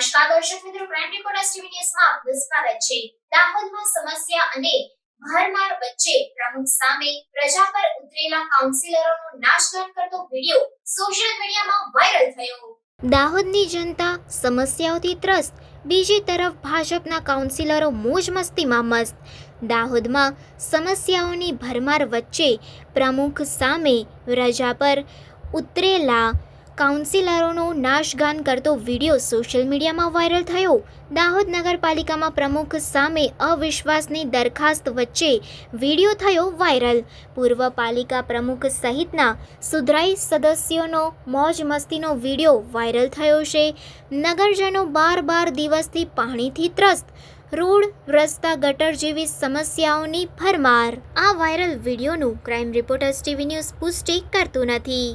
આપનું સ્વાગત દાહોદમાં સમસ્યા અને ભરમાર વચ્ચે પ્રમુખ સામે પ્રજા પર ઉતરેલા કાઉન્સિલરોનો નાશગાન કરતો વિડિયો સોશિયલ મીડિયામાં વાયરલ થયો. દાહોદની જનતા સમસ્યાઓથી ત્રસ્ત. બીજી તરફ ભાજપના કાઉન્સિલરો મોજ મસ્તીમાં મસ્ત. દાહોદમાં સમસ્યાઓની ભરમાર વચ્ચે પ્રમુખ સામે રજા પર ઉતરેલા કાઉન્સિલરોનો નાશગાન કરતો વિડિયો સોશિયલ મીડિયામાં વાયરલ થયો. દાહોદ નગરપાલિકામાં પ્રમુખ સામે અવિશ્વાસની દરખાસ્ત વચ્ચે વીડિયો થયો વાયરલ. પૂર્વ પાલિકા પ્રમુખ સહિતના સુધરાઈ સદસ્યોનો મોજ મસ્તીનો વીડિયો વાયરલ થયો છે. નગરજનો બાર બાર દિવસથી પાણીથી ત્રસ્ત. રોડ, રસ્તા, ગટર જેવી સમસ્યાઓની ભરમાર. આ વાયરલ વિડિયોનું ક્રાઇમ રિપોર્ટર્સ ટીવી ન્યૂઝ પુષ્ટિ કરતું નથી.